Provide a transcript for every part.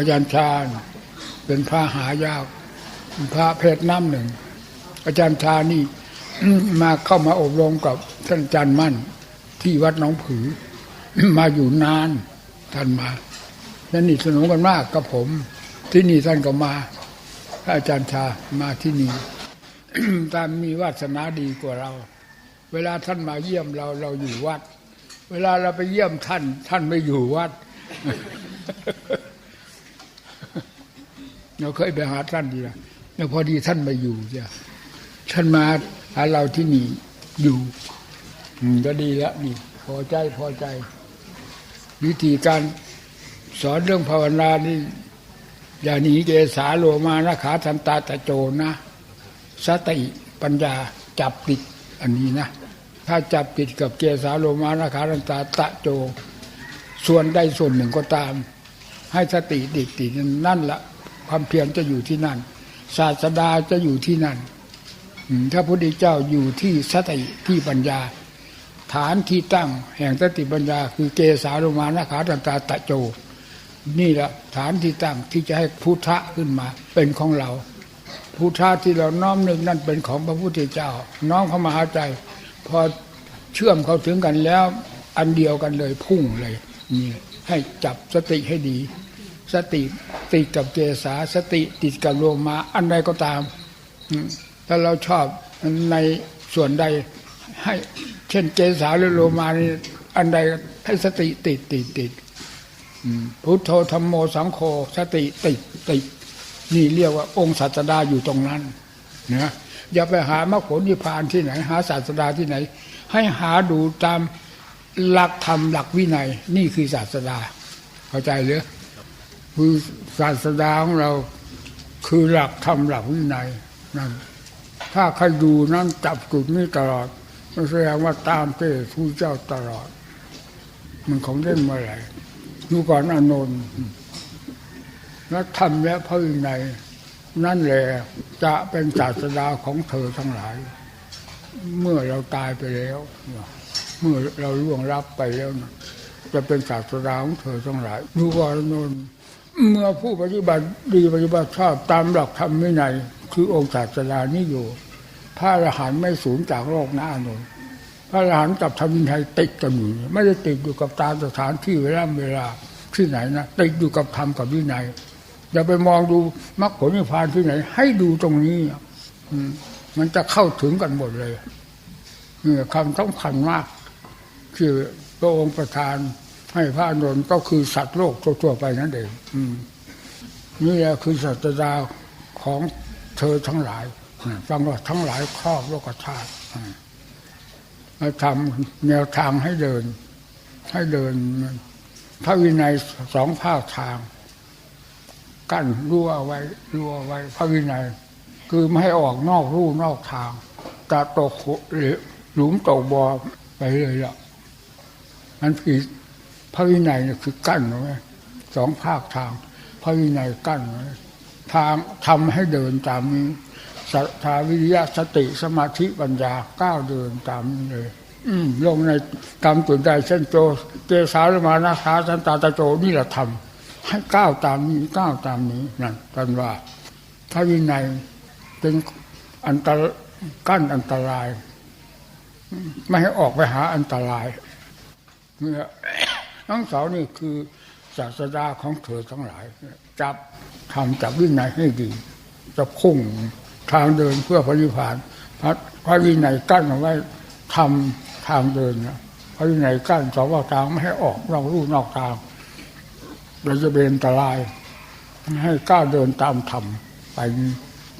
อาจารย์ชาญ เป็นพระหายากพระเพชรน้ำหนึ่ง อาจารย์ชานี่มาเข้ามาอบรมกับท่านอาจารย์มั่น ที่วัดน้องผือ มาอยู่นานท่านมานั่นนี่สนมกันมากกับผม ที่นี่ท่านก็มาอาจารย์ชามาที่นี่ตามมีวาสนาดีกว่าเรา เวลาท่านมาเยี่ยมเราเราอยู่วัด เวลาเราไปเยี่ยมท่าน ท่านไม่อยู่วัด เราเคยไปหาท่านดีละแล้วพอดีท่านม่อยู่จ้ะท่านมาหาเราที่นี่อยู่ก็ดีแล้วนี่ พอใจพอใจ วิธีการสอนเรื่องภาวนานี่อย่าหนีเกสาโลมานะขาทันตาตะโจนะสติปัญญาจับติดอันนี้นะ ถ้าจับติดกับเกสาโลมานะขาทันตาตะโจ ส่วนใดส่วนหนึ่งก็ตาม ให้สติติดติดนั่นละ ความเพียรจะอยู่ที่นั่น ศาสดาจะอยู่ที่นั่นถ้าพระพุทธเจ้าอยู่ที่สติที่ปัญญา ฐานที่ตั้งแห่งสติปัญญา คือเกสาโลมานะขาตันตาตะโจ นี่แหละฐานที่ตั้งที่จะให้พุทธะขึ้นมา เป็นของเรา พุทธะที่เราน้อมนึกนั่นเป็นของพระพุทธเจ้า น้อมเข้ามาหาใจ พอเชื่อมเข้าถึงกันแล้ว อันเดียวกันเลยพุ่งเลยนี่ให้จับสติให้ดี สติติดกับเกสาสติติดกับโลมาอันใดก็ตามถ้าเราชอบในส่วนใดให้ เช่นเกสาหรือโลมานี่อันใดให้สติติดติดติดพุทโธธรรมโมสังโฆสติติดติดนี่เรียกว่าองค์ศาสดาอยู่ตรงนั้นนะอย่าไปหามรรคผลนิพพานที่ไหน หาศาสดาที่ไหน ให้หาดูตามหลักธรรมหลักวินัย นี่คือศาสดา เข้าใจหรือ คือศาสดาของเราคือหลักธรรมหลักวินัยนั่นถ้าใครดูนั้นจับจุดนี้ตลอดมันแสดงว่าตามเต้ผู้เจ้าตลอด มันของเล่นมื่อไหร่ดูก่อนอนนท์แล้วทำและพระวินัยนั่นแหละจะเป็นศาสดาของเธอทั้งหลาย เมื่อเราตายไปแล้ว เมื่อเราล่วงรับไปแล้วนะจะเป็นศาสดาของเธอทั้งหลายดูก่อนอนนท์ เมื่อผู้ปฏิบัติดีปฏิบัติชอบตามหลักธรรมวินัยคือองค์ศาสดานี้อยู่ พระอรหันต์ไม่สูญจากโลกนะอานนพระอรหันต์กับธรรมวินัยติดกันอยู่ไม่ได้ติดอยู่กับตามสถานที่เวลาเวลาที่ไหนนะติดอยู่กับธรรมกับวินัยอย่าไปมองดูมรรคผลนิพพานที่ไหน ให้ดูตรงนี้มันจะเข้าถึงกันหมดเลยนี่คำสำคัญมาก คือพระองค์ประทาน ให้พระอานนท์ก็คือสัตว์โลกทั่วๆไปนั่นเองอนี่แหละคือศาสดาของเธอทั้งหลายฟังว่าทั้งหลายครอบโลกธาตุมาทำแนวทางให้เดิน ให้เดิน พระวินัยสองภาคทาง กั้นรั้วไว้รั้วไว้ พระวินัย คือไม่ให้ออกนอกรูนอกทางกะตกหรือหลุมตกบ่อไปเลยละมันคือ พระวินัยนี่คือกั้นไว้สองภาคทาง พระวินัยกั้นไว้ทางทำให้เดินตามนี้ศรัทธาวิริยะสติสมาธิปัญญาก้าวเดินตามนี้เลย อืลงในกรรมตุนใดเช่นโจเกสารมานาคาสันตาตะโจนี่แหละทำให้ก้าวตามนี้ก้าวตามนี้นั่นกันว่าพระวินัยเป็นอันตรกั้นอันตราย ไม่ให้ออกไปหาอันตรายเนี่ย ทั้งสองนี่คือศาสดาของเธอทั้งหลาย จับทำจับวินัยให้ดี จะพุ่งทางเดินเพื่อพระนิพพานพระพระวินัยกั้นเอาไว้ทำทางเดินนะพระวินัยกั้นสองว่าทางไม่ให้ออกนอกรูนอกทางเราจะเป็นอันตราย ให้ก้าวเดินตามธรรมไป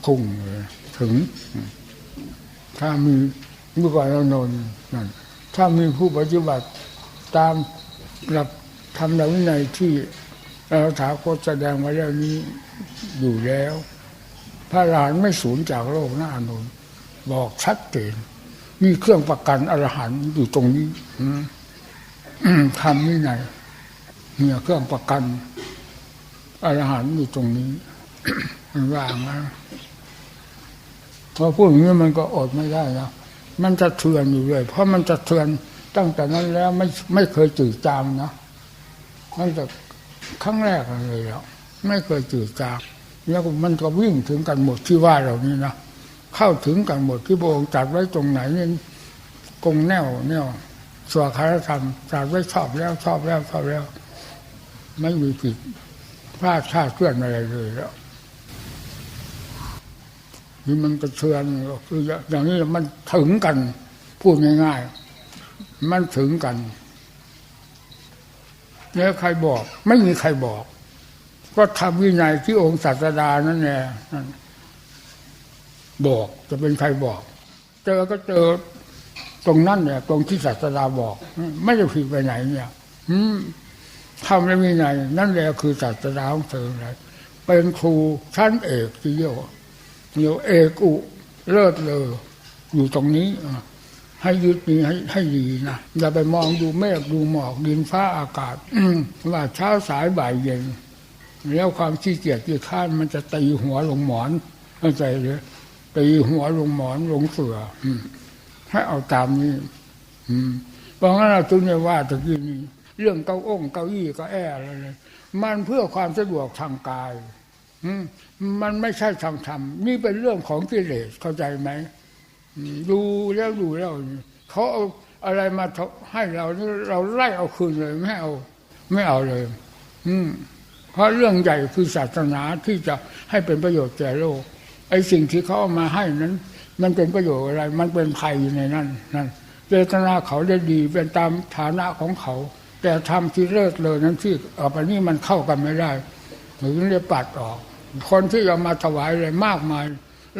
พุ่งถึง ถ้ามีเมื่อก่อนเรานนนั่นถ้ามีผู้ปฏิบัติตาม หลักธรรมหลักวินัยที่เราถาคตแสดงไว้แล้วนี้อยู่แล้ว พระอรหันไม่สูญจากโลกน้าอนนบอกชัดเจนมีเครื่องประกันอรหันต์อยู่ตรงนี้อืมอืมทำวินัยเนี่ยเครื่องประกันอรหันต์อยู่ตรงนี้มันว่างนะพอพูดอย่างนี้มันก็อดไม่ได้นะมันจะเทือนอยู่เลย เพราะมันจะเทือน ตั้งแต่นั้นแล้วไม่ไม่เคยจืดจางนะตั้งแต่ครั้งแรกเลยแล้วไม่เคยจืดจางแล้วมันก็วิ่งถึงกันหมดที่ว่าเหล่านี้นะเข้าถึงกันหมดที่พระองค์จัดไว้ตรงไหนนี่กงแนวแนวสวาคารธรรมจัดไว้ชอบแล้วชอบแล้วชอบแล้ว ไม่มีผิดพลาดชาติเคลื่อนอะไรเลยแล้วนี่มันกระเทือนก็คืออย่างนี้มันถึงกันพูดง่ายๆ มันถึงกันแล้วใครบอก ไม่มีใครบอก ก็ทำวินัยที่องค์ศาสดานั่นแหละนั่นบอกจะเป็นใครบอก เจอก็เจอตรงนั้นเนี่ย ตรงที่ศาสดาบอก ไม่ได้ผิดไปไหนเนี่ยทำในวินัยนั่นแหละคือศาสดาของเธอเลยเป็นครูชั้นเอกที่เรียวเรียกว่าเอกอุเลิศเลออยู่ตรงนี้ ให้ยึดนี้ให้ให้ดีนะอย่าไปมองดูเมฆดูหมอกดินฟ้าอากาศว่าเช้าสายบ่ายเย็น แล้วความขี้เกียจขี้ข้านมันจะตีหัวลงหมอนเข้าใจหรือตีหัวลงหมอนลงเสืออให้เอาตามนี้เพราะงั้นเราจึงได้ว่าตะกี้นี้เรื่องเก้าองเก้าอี้ก็แออะไรเลยมันเพื่อความสะดวกทางกายอืมันไม่ใช่ทางธรรมนี่เป็นเรื่องของกิเลสเข้าใจไหม ดูแล้วดูแล้วเขาเอาอะไรมาให้เรานี่เราไล่เอาคืนเลยไม่เอา ไม่เอาเลย อืมเพราะเรื่องใหญ่คือศาสนาที่จะให้เป็นประโยชน์แก่โลกไอ้สิ่งที่เขาเอามาให้นั้น มันเป็นประโยชน์อะไร มันเป็นภัยอยู่ในนั้นนั่นเจตนาเขาได้ดีเป็นตามฐานะของเขา แต่ทำที่เลิศเลยนั้นที่ออกไปนี่มันเข้ากันไม่ได้ถึงเรียปัดออก คนที่เอามาถวายเลยมากมาย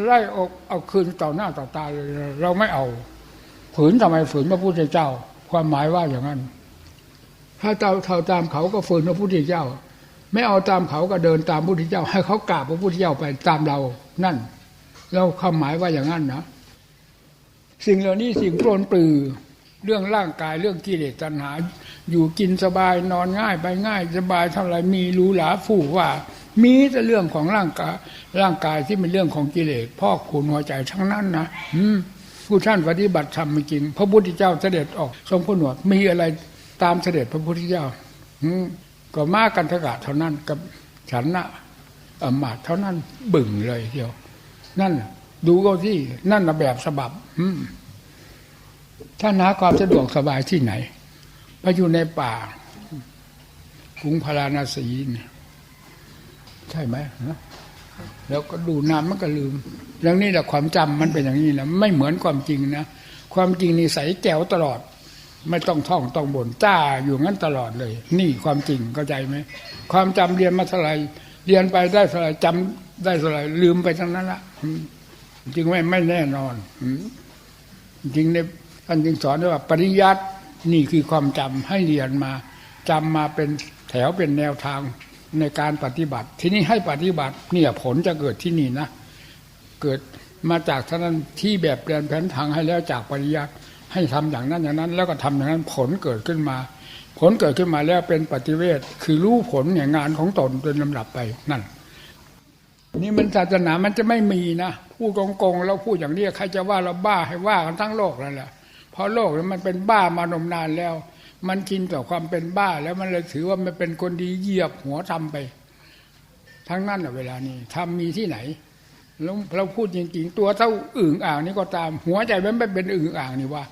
ไล่เอาเอาคืนต่อหน้าต่อตาเลยเราไม่เอาฝืนทำไมฝืนพระพุทธเจ้า ความหมายว่าอย่างนั้น ถ้าเจ้าเท่าตามเขาก็ฝืนพระพุทธเจ้า ไม่เอาตามเขาก็เดินตามพระพุทธเจ้า ให้เขากราบพระพุทธเจ้าไปตามเรานั่น เราความหมายว่าอย่างนั้นนะสิ่งเหล่านี้สิ่งปลนปลือเรื่องร่างกายเรื่องกิเลสตัณหา อยู่กินสบายนอนง่ายไปง่ายสบายเท่าไรมีรูหราฟู่ว่า มีแต่เรื่องของร่างกายร่างกายที่เป็นเรื่องของกิเลสพ่อคูณหัวใจทั้งนั้นนะอืผู้ท่านปฏิบัติธรรมจริงพระพุทธเจ้าเสด็จออกทรงผนวดมีอะไรตามเสด็จพระพุทธเจ้าอืก็มากันทกะเท่านั้นกับฉันนะอมาตเท่านั้นบึ่งเลยเดียว นั่นดูก็ที่นั่นนะแบบฉบับ อืถ้าหาความสะดวกสบายที่ไหนไปอยู่ในป่า กรุงพาราณสีเนี่ย ใช่ไหมแล้วก็ดูน้ำมันก็ลืมอย่างนี้แหละความจำมันเป็นอย่างนี้นะไม่เหมือนความจริงนะความจริงนี่ใสแจ๋วตลอด ไม่ต้องท่องต้องบ่นจ้าอยู่งั้นตลอดเลย นี่ความจริงเข้าใจไหมความจำเรียนมาเท่าไรเรียนไปได้เท่าไรจำได้เท่าไรลืมไปทั้งนั้นละจริงไม่ไม่แน่นอนจริงในท่านจึงสอนว่าปริยัตินี่คือความจำให้เรียนมาจำมาเป็นแถวเป็นแนวทาง ในการปฏิบัติ ที่นี่ให้ปฏิบัติเนี่ยผลจะเกิดที่นี่นะ เกิดมาจากท่านั้นที่แบบแปลนแผนทางให้แล้วจากปริยัติให้ทำอย่างนั้นอย่างนั้น แล้วก็ทำอย่างนั้นผลเกิดขึ้นมา ผลเกิดขึ้นมาแล้วเป็นปฏิเวทคือรู้ผลอย่างงานของตนเป็นลำดับไปนั่น นี่มันศาสนามันจะไม่มีนะพูดโกงๆแล้วพูดอย่างนี้ใครจะว่าเราบ้าให้ว่ากันทั้งโลกนั่นแหละเพราะโลกนี้มันเป็นบ้ามานมนานแล้ว มันกินต่อความเป็นบ้า แล้วมันเลยถือว่ามันเป็นคนดีเหยียบหัวทำไป ทั้งนั้นอะเวลานี้ทำมีที่ไหนแล้วเราพูดจริงๆ ตัวเท่าอึ่งอ่างนี่ก็ตาม หัวใจมันไม่เป็นอึ่งอ่างนี่ว่า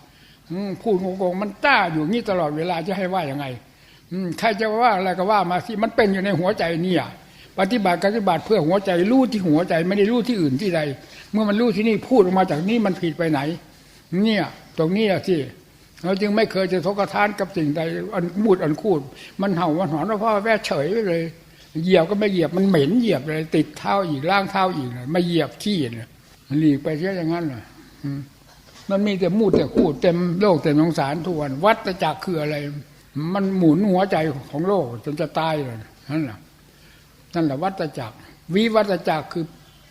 พูดโกงๆมันต้าอยู่งี้ตลอดเวลาจะให้ว่ายังไง อืใครจะว่าอะไรก็ว่ามาสิมันเป็นอยู่ในหัวใจเนี่ยปฏิบัติปฏิบัติเพื่อหัวใจรู้ที่หัวใจไม่ได้รู้ที่อื่นที่ใด เมื่อมันรู้ที่นี่พูดออกมาจากนี้มันผิดไปไหน เนี่ย ตรงนี้อะที่ เราจึงไม่เคยจะทกทานกับสิ่งใดอันมูดอันคูด มันเห่ามันหอนว่าพ่อแว่เฉยไปเลยเหยียบก็ไม่เหยียบมันเหม็นเหยียบเลย ติดเท้าอีกล่างเท้าอีกเลยไม่เหยียบขี้เนี่ยหลีกไปเช่อย่างนั้นเลยมันมีแต่มูดแต่คูดเต็มโลกเต็มสงสารทุกวันวัฏจักรคืออะไร มันหมุนหัวใจของโลกจนจะตายเลยนั่นแหละนั่นแหละวัฏจักร วิวัฏจักรคือ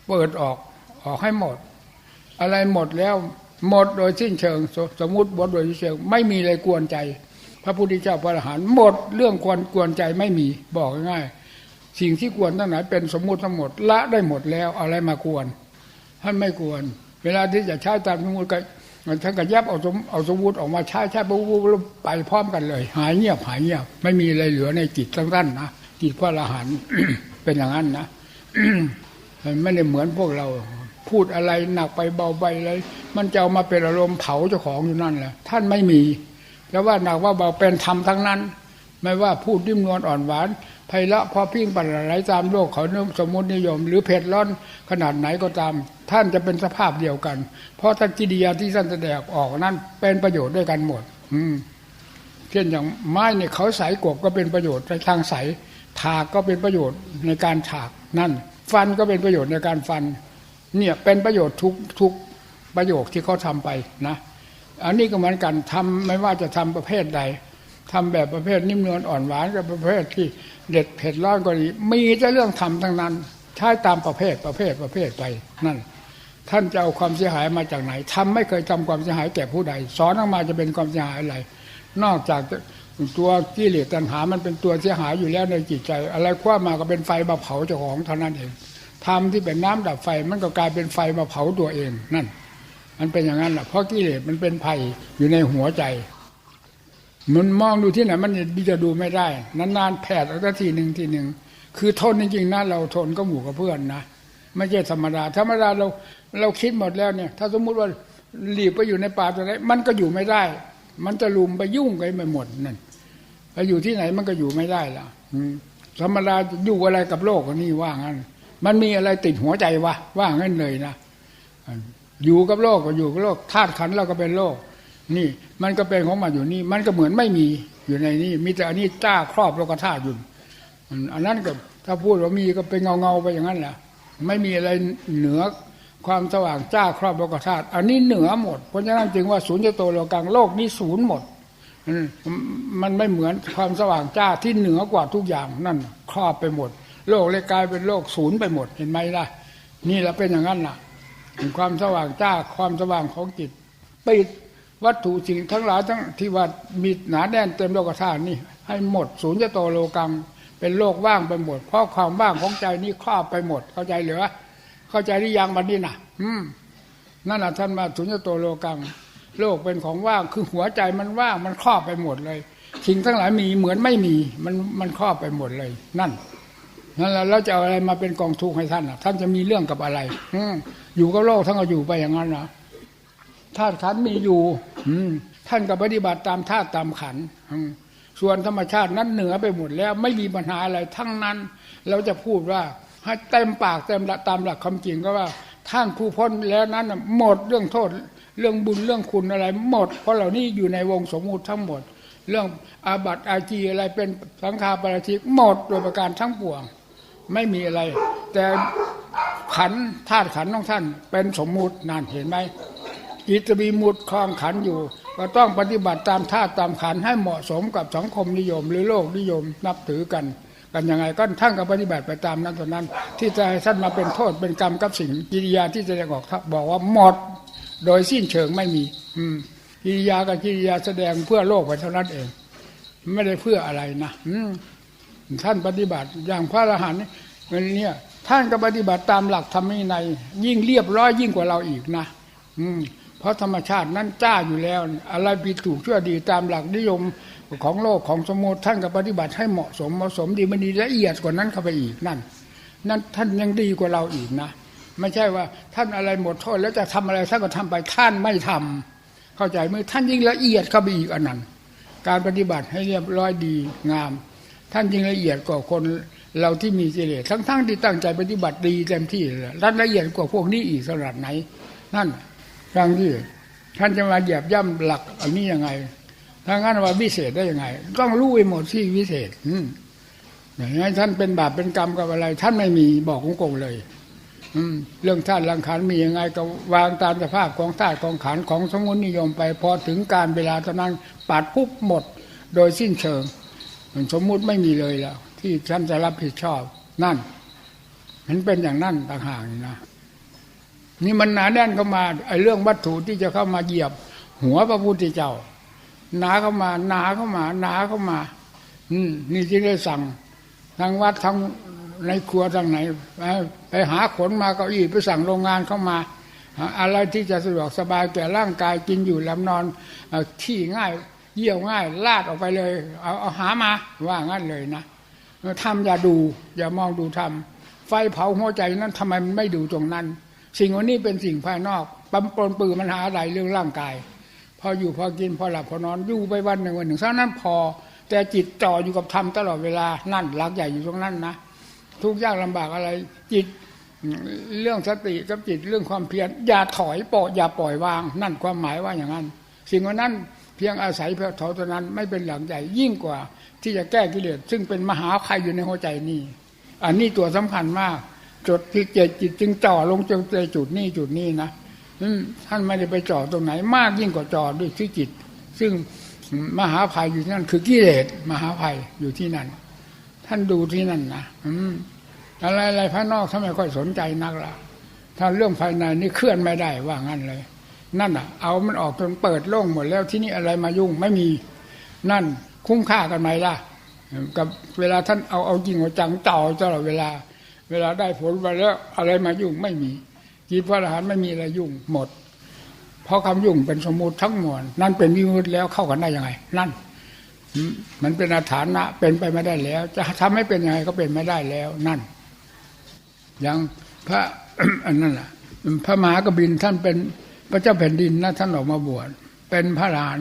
เปิดออกออกให้หมด อะไรหมดแล้ว หมดโดยสิ้นเชิงสมมติบทโดยสิ้นเชิง ไม่มีอะไรกวนใจ พระพุทธเจ้าพระอรหันต์หมดเรื่องควรกวนใจไม่มีบอกง่ายสิ่งที่กวนทั้งไหนเป็นสมมุติทั้งหมดละได้หมดแล้วอาอะไรมากวนท่านไม่กวน เวลาที่จะใช้ตามสมมติก็ท่านก็ยับเอาสมเอาสมมติออกมาใช้ใช้ปุ๊บไปพร้อมกันเลย หายเงียบหายเงียบไม่มีอะไรเหลือในจิตทั้งนั้นนะจิตพระอรหันต์เป็นอย่างนั้นนะมันไม่ได้เหมือนพวกเรา พูดอะไรหนักไปเบาไปอะไรมันจะเอามาเป็นอารมณ์เผาเจ้าของอยู่นั่นแหละท่านไม่มีแต่ว่าหนักว่าเบาเป็นธรรมทั้งนั้น ไม่ว่าพูดดิ้มนวลอ่อนหวานไพเราะพอพิ้งปันไหลตามโลกเขาสมมตินิยม หรือเผ็ดร้อนขนาดไหนก็ตาม ท่านจะเป็นสภาพเดียวกัน เพราะท่านกิริยาที่ท่านแสดงออกนั้นเป็นประโยชน์ด้วยกันหมด อืมเช่นอย่างไม้เนี่ยเขาใสกบก็เป็นประโยชน์ในทางใสถากก็เป็นประโยชน์ในการถากนั่น ฟันก็เป็นประโยชน์ในการฟัน เนี่ยเป็นประโยชน์ทุกทุกประโยคที่เขาทำไปนะ อันนี้ก็เหมือนกันทำไม่ว่าจะทำประเภทใดทำแบบประเภทนิ่มนวลอ่อนหวานกับประเภทที่เด็ดเผ็ดร้อนก็ดีมีแต่เรื่องทำทั้งนั้นใช้ตามประเภทประเภทประเภทไปนั่น ท่านจะเอาความเสียหายมาจากไหนทำไม่เคยทำความเสียหายแก่ผู้ใด สอนออกมาจะเป็นความเสียหายอะไร นอกจากตัวกิเลสตัณหามันเป็นตัวเสียหายอยู่แล้วในจิตใจ อะไรคว้ามาก็เป็นไฟมาเผาเจ้าของเท่านั้นเอง ทำที่เป็นน้ำดับไฟ มันก็กลายเป็นไฟมาเผาตัวเองนั่น มันเป็นอย่างนั้นแหละเพราะกิเลสมันเป็นภัยอยู่ในหัวใจ มันมองดูที่ไหนมันจะดูไม่ได้ นานๆแผดออกทีหนึ่งทีหนึ่งคือทนจริงๆนะเราทนก็หมู่กับเพื่อนนะไม่ใช่ธรรมดาธรรมดาเราเราคิดหมดแล้วเนี่ย ถ้าสมมุติว่าหลีบไปอยู่ในป่าตัวไหนมันก็อยู่ไม่ได้ มันจะลุมไปยุ่งไปไปหมดนั่นไปอยู่ที่ไหนมันก็อยู่ไม่ได้ละธรรมดาอยู่อะไรกับโลกนี่ว่างั้น มันมีอะไรติดหัวใจวะว่างั้นเลยนะอยู่กับโลกก็อยู่กับโลกธาตุขันเราก็เป็นโลก นี่ มันก็เป็นของมันอยู่นี่ มันก็เหมือนไม่มีอยู่ในนี้ มีแต่อันนี้จ้าครอบโลกธาตุอยู่อันนั้นก็ถ้าพูดว่ามีก็เป็นเงาเงาไปอย่างนั้นแหละไม่มีอะไรเหนือความสว่างจ้าครอบโลกธาตุอันนี้เหนือหมดเพราะฉะนั้นจึงว่าศูนย์จะโตโลกลางโลกนี้ศูนย์หมดมันไม่เหมือนความสว่างจ้าที่เหนือกว่าทุกอย่างนั่นครอบไปหมด โลกเลยกลายเป็นโลกศูนย์ไปหมดเห็นไหมล่ะ นี่แหละเป็นอย่างนั้นล่ะความสว่างจ้าความสว่างของจิตปิดวัตถุสิ่งทั้งหลายทั้งที่ว่ามีหนาแน่นเต็มโลกธาตุนี่ ให้หมดศูนย์จะโตโลกังเป็นโลกว่างไปหมด เพราะความว่างของใจนี้ครอบไปหมด เข้าใจเหรือเข้าใจหรือยังวันนี้นะอืมนั่นแหละท่านมาสุญญโตโลกัง โลกเป็นของว่างคือหัวใจมันว่างมันครอบไปหมดเลยสิ่งทั้งหลายมีเหมือนไม่มีมันมันครอบไปหมดเลย นั่น นั่นและเราจะเอาอะไรมาเป็นกองทุกข์ให้ท่านอะ ท่านจะมีเรื่องกับอะไรอือยู่กับโลกท่านก็อยู่ไปอย่างนั้นนะธาตุขันมีอยู่ อืท่านก็ปฏิบัติตามธาตุตามขันส่วนธรรมชาตินั้นเหนือไปหมดแล้วไม่มีปัญหาอะไรทั้งนั้น เราจะพูดว่าให้เต็มปากเต็มตามหลักคำจริงก็ว่าท่านผู้พ้นแล้วนั้นหมดเรื่องโทษ เรื่องบุญเรื่องคุณอะไร หมด เพราะเหล่านี้อยู่ในวงสมมุติทั้งหมด เรื่องอาบัติอาจีอะไรเป็นสังฆาปราชิกหมดโดยประการทั้งปวง ไม่มีอะไร แต่ขันธาตุขันของท่าน เป็นสมมุตินั่นเห็นไหมอิตบีมุดคลองขันอยู่ ก็ต้องปฏิบัติตามท่าตามขันให้เหมาะสมกับสังคมนิยม หรือโลกนิยมนับถือกัน กันยังไงก็ท่านก็ปฏิบัติไปตามนั้นเท่านั้น ที่จะให้ท่านมาเป็นโทษเป็นกรรมกับสิ่งกิริยาที่จะบอกบอกว่าหมด โดยสิ้นเชิงไม่มี อืมกิริยากับกิริยาแสดงเพื่อโลกไปเท่านั้นเอง ไม่ได้เพื่ออะไรนะอืม ท่านปฏิบัติอย่างพระอรหันต์เนี่ยท่านก็ปฏิบัติตามหลักธรรมในยิ่งเรียบร้อยยิ่งกว่าเราอีกนะ อืม เพราะธรรมชาตินั้นจ้าอยู่แล้ว อะไรผิดถูกชั่วดีตามหลักนิยมของโลกของสมมติท่านก็ปฏิบัติให้เหมาะสมเหมาะสมดีมันดีละเอียดกว่านั้นเข้าไปอีกนั่น นั่นท่านยังดีกว่าเราอีกนะไม่ใช่ว่าท่านอะไรหมดโทษแล้วจะทำอะไรท่านก็ทำไปท่านไม่ทำเข้าใจไหมท่านยิ่งละเอียดเข้าไปอีกอันนั้น การปฏิบัติให้เรียบร้อยดีงาม ท่านยิ่งละเอียดกว่าคนเราที่มีกิเลสทั้งๆทที่ตั้งใจปฏิบัติดีเต็มที่ลยท่านละเอียดกว่าพวกนี้อีกสำหรับไหน นั่นครั้งที่ท่านจะมาเหยียบย่ำหลักอันนี้ยังไงถ้างั้นว่าวิเศษได้ยังไง ต้องรู้ไปหมดที่วิเศษ อือย่างนี้ท่านเป็นบาปเป็นกรรมกับอะไร ท่านไม่มีบอกของโกงเลย อืม เรื่องธาตุลังขันมียังไง ก็วางตามสภาพของธาตุของขันของสมุนนิยมไปพอถึงการเวลาเท่านั้นปัดปุ๊บหมด โดยสิ้นเชิง มันสมมุติไม่มีเลยแล้ว ที่ท่านจะรับผิดชอบนั่นมันเป็นอย่างนั้นต่างหากนะนี่มันหนาแน่นเข้ามาไอ้เรื่องวัตถุที่จะเข้ามาเหยียบ หัวพระพุทธเจ้า หนาเข้ามาหนาเข้ามาหนาเข้ามา อืมนี่ที่ได้สั่งทางวัดทางในครัวทางไหน ไปหาขนมาเก้าอี้ไปสั่งโรงงานเข้ามา อะไรที่จะสะดวกสบายแก่ร่างกายกินอยู่ลำนอนที่ง่าย เยี่ยวง่าย ลาดออกไปเลย เอาเอาหามาว่างั้นเลยนะทำอย่าดู อย่ามองดูทำไฟเผาหัวใจนั้นทำไมมันไม่ดูตรงนั้น สิ่งวันนี้เป็นสิ่งภายนอกปั๊มปนปือมันหาอะไรเรื่องร่างกาย พออยู่พอกินพอหลับพอนอนอยู่ไปวันหนึ่งวันหนึ่งเท่านั้นพอ แต่จิตจ่ออยู่กับธรรมตลอดเวลานั่นหลักใหญ่อยู่ตรงนั้นนะทุกยากลำบากอะไร จิตเรื่องสติกับจิตเรื่องความเพียรอย่าถอยปล่อยอย่าปล่อยวาง นั่นความหมายว่าอย่างนั้น สิ่งว่านั้น เพียงอาศัยเพียงเท่านั้นไม่เป็นหลักใหญ่ยิ่งกว่า ที่จะแก้กิเลสซึ่งเป็นมหาภัยอยู่ในหัวใจนี่ อันนี้ตัวสำคัญมากจดที่เจตจิตจึงจ่อลงจงในจุดนี้จุดนี้นะท่านไม่ได้ไปจ่อตรงไหน มากยิ่งกว่าจ่อด้วยที่จิต ซึ่งมหาภัยอยู่ที่นั่น คือกิเลสมหาภัยอยู่ที่นั่น ท่านดูที่นั่นนะอืมอะไรอะไรภายนอกทำไมค่อยสนใจนักล่ะถ้าเรื่องภายในนี่เคลื่อนไม่ได้ว่างั้นเลย นั่นอะ เอามันออกจนเปิดโล่งหมดแล้วที่นี่อะไรมายุ่งไม่มีนั่นคุ้มค่ากันไหมล่ะ กับเวลาท่านเอาเอาจริงเอาจังต่อตลอดเวลา เวลาได้ผลมาแล้วอะไรมายุ่งไม่มีจิตพระอรหันต์ไม่มีอะไรยุ่งหมด เพราะคำยุ่งเป็นสมมุติทั้งมวลนั่นเป็นวิมุติแล้วเข้ากันได้ยังไง นั่น มันเป็นอาถรรพ์นะเป็นไปไม่ได้แล้ว จะทำให้เป็นยังไงก็เป็นไม่ได้แล้ว นั่นอย่างพระอันนั้นแหละพระมหากบินท่านเป็น พระเจ้าแผ่นดินนะท่านออกมาบวชเป็นพระหลาน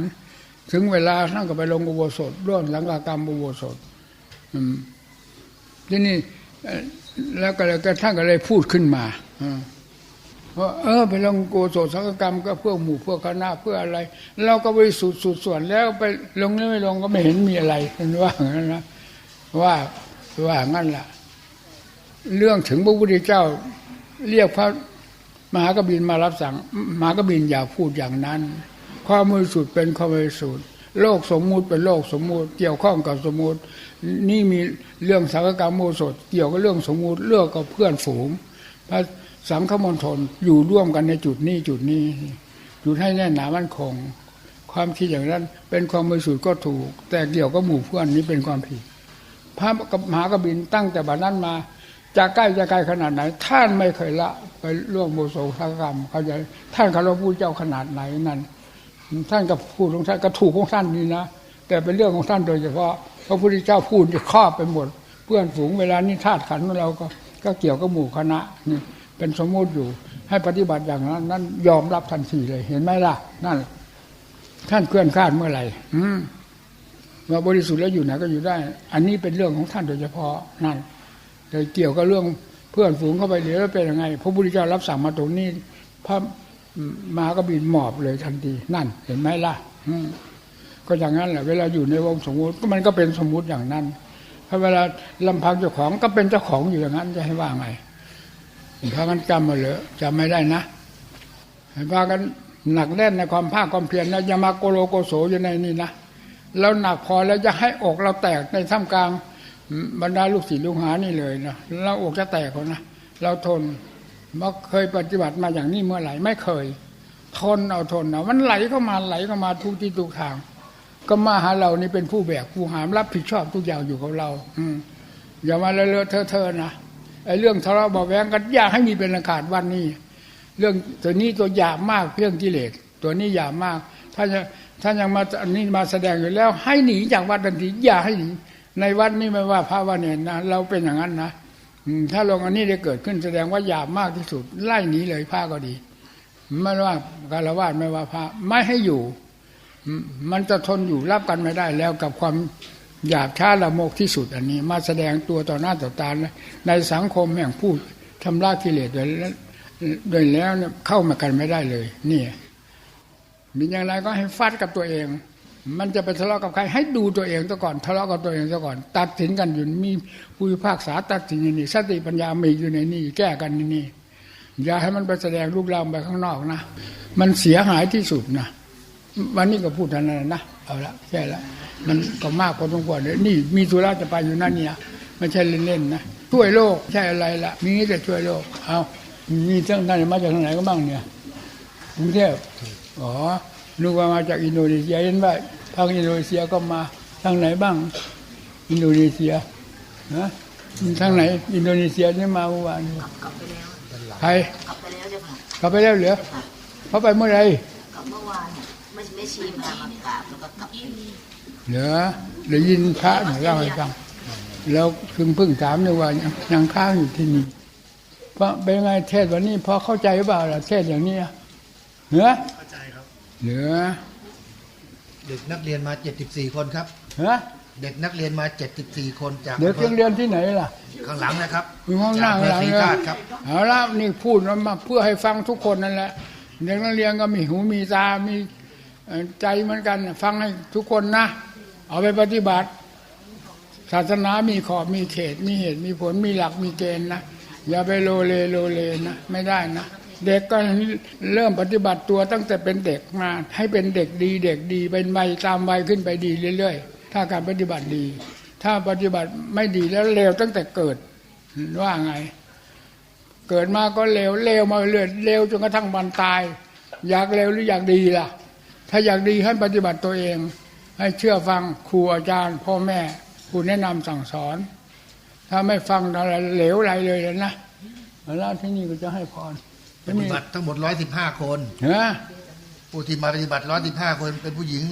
ถึงเวลาท่านก็ไปลงอุโบสถ ร่วมสังฆกรรมอุโบสถที่นี่แล้วก็เลยก็ท่านก็เลยพูดขึ้นมาอ่าว่าเออ ไปลงโกโสสังฆกรรมก็เพื่อหมู่เพื่อคณะเพื่ออะไร เราก็บริสุทธิ์สุดส่วนแล้วไปลงนี่ไม่ลงก็ไม่เห็นมีอะไรเป็นว่างั้นนะว่าว่างั้นล่ะ เรื่องถึงพระพุทธเจ้า เรียกพระ มหากบินมารับสั่งมหากบินอย่าพูดอย่างนั้น ความบริสุทธิ์เป็นความบริสุทธิ์โลกสมมุติเป็นโลกสมมุติเกี่ยวข้องกับสมมุติ นี่มีเรื่องสังฆกรรมโมสดเกี่ยวกับเรื่องสมมุติเรื่องกับเพื่อนฝูงพระสังฆมณฑลอยู่ร่วมกันในจุดนี้จุดนี้จุดให้แน่นหนามั่นคง ความคิดอย่างนั้นเป็นความบริสุทธิ์ก็ถูก แต่เกี่ยวกับหมู่เพื่อนนี้เป็นความผิดพระมหากบินตั้งแต่บัดนั้นมา จะใกล้จะไกลขนาดไหน ท่านไม่เคยละไปร่วมโมโสภกรรมเขาจะท่านคารพผู้เจ้าขนาดไหนนั้นท่านก็พูดของท่านก็ถูกของท่านนี่นะแต่เป็นเรื่องของท่านโดยเฉพาะพระพุทธเจ้าพูดจะครอบไปหมด เพื่อนฝูงเวลานี้ธาตุขันของเราก็ก็เกี่ยวกับหมู่คณะนี่เป็นสมมติอยู่ ให้ปฏิบัติอย่างนั้นนั้นยอมรับทันทีเลยเห็นไหมล่ะ นั่น ท่านเคลื่อนคลาดเมื่อไหร่อืมว่าบริสุทธิ์แล้วอยู่ไหนก็อยู่ได้ อันนี้เป็นเรื่องของท่านโดยเฉพาะนั่น แต่เกี่ยวกับเรื่องเพื่อนฝูงเข้าไปเดี๋ยวเป็นยังไงพระพุทธเจ้ารับสั่งมาตรงนี้ พระมาก็บินหมอบเลยทันทีนั่น เห็นไหมล่ะก็อย่างนั้นแหละเวลาอยู่ในวงสมมติก็มันก็เป็นสมมุติอย่างนั้นถ้าเวลาลำพังเจ้าของก็เป็นเจ้าของอยู่อย่างนั้นจะให้ว่าไงพากันจำมาเลยจำไม่ได้นะพากันหนักแน่นในความภาคความเพียรนะอย่ามาโกโลโกโสอยู่ในนี่นะเราหนักพอแล้วจะให้อกเราแตกในท่ามกลาง บรรดาลูกศิษย์ลูกหานี่เลยนะเราอกจะแตกคนนะเราทนมาเคยปฏิบัติมาอย่างนี้เมื่อไหร่ไม่เคย ทนเอาทนเอามันไหลเข้ามาไหลเข้ามาทุกที่ทุกทาง ก็มาหาเรานี่เป็นผู้แบกผู้หามรับผิดชอบทุกอย่างอยู่กับเรา อืมอย่ามาเลอะเทอะๆนะไอ้เรื่องทะเลาะเบาแวงกันอยากให้มีเป็นอากาศวันนี้ เรื่องตัวนี้ตัวหยาบมากเรื่องกิเลสตัวนี้หยาบมาก ถ้าจะถ้ายังมาอันนี้มาแสดงอยู่แล้ว ให้หนีจากวัดทันทีอย่าให้หนี ในวัดนี่ไม่ว่าพระวันเนี่ยนะเราเป็นอย่างนั้นนะถ้าลงอันนี้ได้เกิดขึ้นแสดงว่าหยาบมากที่สุด ไล่หนีเลยพระก็ดีไม่ว่าการวาดไม่ว่าพระไม่ให้อยู่ มันจะทนอยู่รับกันไม่ได้แล้วกับความหยาบช้าละโมกที่สุด อันนี้ มาแสดงตัวต่อหน้าต่อตาในสังคมแห่งผู้ทำลายกิเลสโดยโดยแล้วเข้ามากันไม่ได้เลย นี่มีอย่างไรก็ให้ฟัดกับตัวเอง มันจะไปทะเลาะกับใครให้ดูตัวเองซะก่อนทะเลาะกับตัวเองซะก่อน ตัดสินกันอยู่มีผู้พิพากษาตัดสินอยู่นี่สติปัญญามีอยู่ในนี่แก้กันนี่นี่อย่าให้มันไปแสดงรูปร่างไปข้างนอกนะมันเสียหายที่สุดนะวันนี้ก็พูดท่านั้นนะเอาละแค่ละมันก็มากพอสมควรเลยนี่มีธุระจะไปอยู่นั่นเนี่ยไม่ใช่เล่นๆนะช่วยโลกใช่อะไรละมีแต่ช่วยโลกเอามีเรื่องท่านมาจากทางไหนก็บ้างเนี่ยกรุงเทพอ๋อนึกว่ามาจากอินโดนีเซียเห็นว่า ทางอินโดนีเซียก็มาทางไหนบ้าง อินโดนีเซียนะทางไหน อินโดนีเซียนี่มาเมื่อวานกลับกลับไปแล้วใครกลับไปแล้วเจ้าค่ะกลับไปแล้วเหรอเขาไปเมื่อไหรกลับเมื่อวานไม่ไม่ชีมามากราบแล้วก็กลับไปเหรอได้ยินพระเนี่ยเล่าให้ฟังแล้วคึงเพิ่งถามเลยว่ายังยังค้างอยู่ที่นี่เพราะเป็นไงเทศวันนี้พอเข้าใจหรือเปล่าล่ะเทศอย่างนี้อะเหนือเข้าใจครับเหนือ เด็กนักเรียนมา 74 คนครับเหนือเด็กนักเรียนมา 74 คนจากเด็กยังเรียนที่ไหนล่ะ ข้างหลังนะครับอยู่ห้องหน้าจากหลังศรีเลยธาตุครับ เอาละนี่พูดมาเพื่อให้ฟังทุกคนนั่นแหละเด็กนักเรียนก็มีหูมีตา มีเอ่อใจเหมือนกันฟังให้ทุกคนนะ เอาไปปฏิบัติ ศาสนามีขอบมีเขต มีเหตุมีผลมีหลักมีเกณฑ์นะ อย่าไปโลเลโลเลนะ ไม่ได้นะ เด็กก็เริ่มปฏิบัติตัวตั้งแต่เป็นเด็กมา ให้เป็นเด็กดีเด็กดีเป็นวัยตามวัยขึ้นไปดีเรื่อยๆ ถ้าการปฏิบัติดี ถ้าปฏิบัติไม่ดีแล้วเลวตั้งแต่เกิดว่าไง เกิดมาก็เลวเลวมาเรื่อยเลวจนกระทั่งวันตาย อยากเลวหรืออยากดีล่ะ ถ้าอยากดีให้ปฏิบัติตัวเอง ให้เชื่อฟังครูอาจารย์ พ่อแม่ผู้แนะนำสั่งสอน ถ้าไม่ฟังอะไรเหลวไหลเลยนะแล้วที่นี่ก็จะให้พร ปฏิบัติทั้งหมด115คนเนะผู้ที่มาปฏิบัติ115คนเป็นผู้หญิง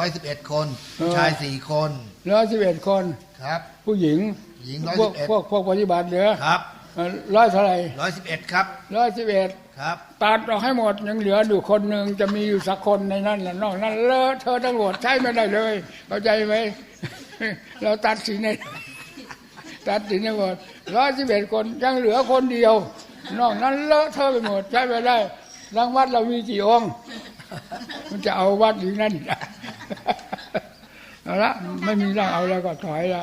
111คนผู้ชาย4คนร้อยสิบเอ็ดคนครับ ผู้หญิงหญิงพวกพวกพวกปฏิบัติเหลือ111ครับร้อยเท่าไหร่111ครับร้อยสิบเอ็ดครับตัดออกให้หมดยังเหลืออยู่คนหนึ่งจะมีอยู่สักคนในนั้นแหละนอกนั้นเลอะเธอทั้งหมดใช้ไม่ได้เลยเข้าใจไหมเราตัดสินในตัดสินในหมดร้อยสิบเอ็ดคนยังเหลือคนเดียว นอกนั้นเลอะเธอะไปหมดใช้ไม่ได้รังวัดเรามีกี่องค์ มันจะเอาวัดอย่างนั้นเอาละไม่มีเรื่องเอาแล้วก็ถอยละ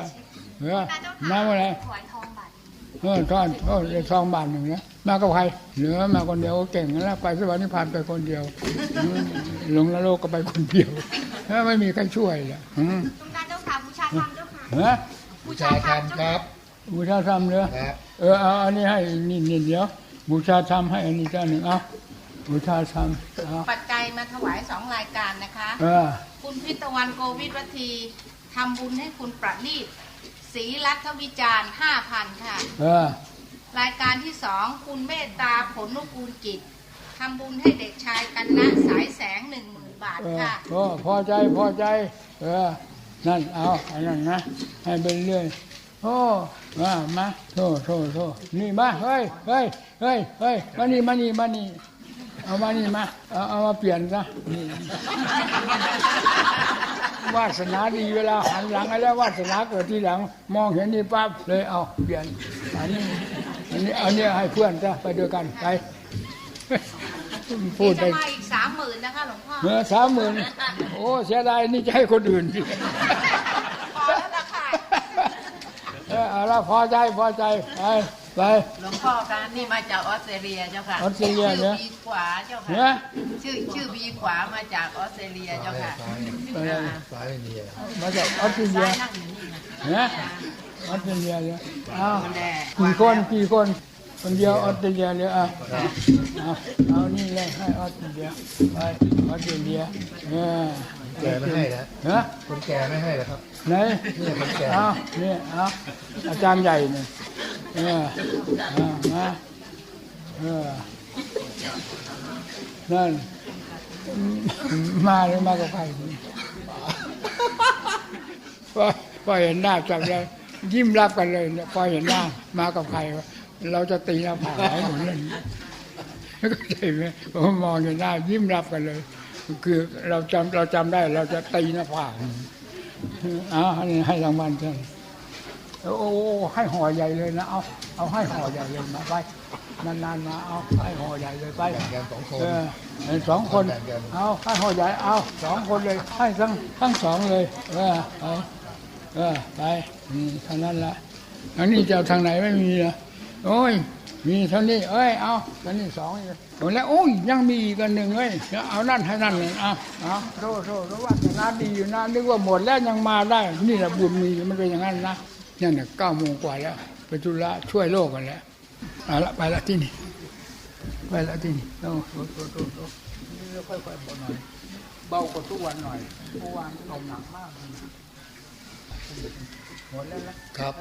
เออน้ำอะไรถวายทองบาทเออทอนโอ้ยซองบาทหนึ่งนะมากับใครเหลือมาคนเดียวก็เก่งแล้วไปสวรรค์นิพพานไปคนเดียวอืมลงนรกก็ไปคนเดียวเออไม่มีใครช่วยเลยอืมหลวงตาเจ้าค่ะบูชาธรรมเจ้าค่ะฮะบูชาธรรมครับ บูชาธรรมเนอะครับ เออเอาอันนี้ให้นี่นี่เดี๋ยวบูชาธรรมให้อันนี้เจ้าหนึ่งเอาบูชาธรรมเอาปัจจัยมาถวายสองรายการนะคะ เออ คุณพิตวันโกวิทวัทีทำบุญให้คุณประณีตศรีรัฐวิจารณ์ห้าพันค่ะ เออ รายการที่สองคุณเมตตาผลนุกูลจิตทำบุญให้เด็กชายกันนะสายแสงหนึ่งหมื่นบาทเออค่ะ โอ้พอใจพอใจ เออ นั่นเอาอันนั้นนะ ให้เป็นเรื่อย โอ้มามาโทษโทษโทษนี่มาเฮ้ยเฮ้ยเฮ้ยเฮ้ยมานี่มานี่มานี่เอามานี่มาเอาเอามาเปลี่ยนซะนี่วาสนาดีเวลาหันหลังให้แล้ววาสนาเกิดทีหลัง มองเห็นนี่ปั๊บเลยเอาเปลี่ยนอันนี้อันนี้อันนี้ให้เพื่อนซะไปด้วยกันไปพูดไปจะมาอีกสามหมื่นนะคะหลวงพ่อเมื่อสามหมื่นโอ้เสียดายนี่จะให้คนอื่นสิ พอแล้วล่ะค่ะ เออเอาละพอใจพอใจไปไป หลวงพ่อคะนี่มาจากออสเตรเลียเจ้าค่ะออสเตรเลียชื่เนี่อยบีขวาเจ้าเนี่ค่ะยชื่อชื่อบีขวามาจากออสเตรเลียเจ้าค่ะไปเลยซ้ายไม่มีอะมาจากออสเตรเลียนั่งอยู่นี่นะเนี่ยออสเตรเลียเนี่ยอ้าวคนแดงกี่คนกี่คนคนเดียวออสเตรเลียเลยอะเอาเอานี่เลยให้ออสเตรเลียไปออสเตรเลียเออแก่ไม่ให้นะฮะคนแก่ไม่ให้เหรอครับ ไหนนี่เอานี่ยเอาอาจารย์ใหญ่เนี่ยเออเอามาเออนั่นมาเลยมากับใครพอพอเห็นหน้าจับแล้วยิ้มรับกันเลยเนี่ยพอเห็นหน้ามากับใครเราจะตีหน้าผากให้หมดเลยก็ใช่ไหมผมมองเห็นหน้ายิ้มรับกันเลย คือเราจำเราจำได้เราจะตีหน้าผาก เอาให้ให้รางวัลกันโอ้โหให้ห่อใหญ่เลยนะเอาเอาให้ห่อใหญ่เลยมาไปนานๆมาเอาให้ห่อใหญ่เลยไปแบ่งกันสองคนเออให้สองคนแบ่งกันเอาให้ห่อใหญ่เอาสองคนเลยให้ทั้งทั้งสองเลยเออไปเออไปนี่เท่านั้นละทางนี้จะเอาทางไหนไม่มีเหรอโอ้ยมีเท่านี้เอ้ยเอาทางนี้สองอีกหมด แล้วโอ้ยยังมีอีกอันหนึ่งเอ้ยเอานั่นให้นั่นเลยเอาเอาโทษโทษเพราะว่านาดีอยู่นะนึกว่าหมดแล้วยังมาได้ นี่แหละบุญมีมันเป็นอย่างนั้นนะนั่นน่ะเก้าโมงกว่าแล้วไปจุฬาช่วยโลกกันแล้วเอาละไปละที่นี่ไปล้วที่นี่โอ้โหโอ้โหโอ้โหค่อยๆเบาหน่อยเบากว่าทุกวันหน่อยเมื่อวานตกหนักมากหมดแล้วนะครับ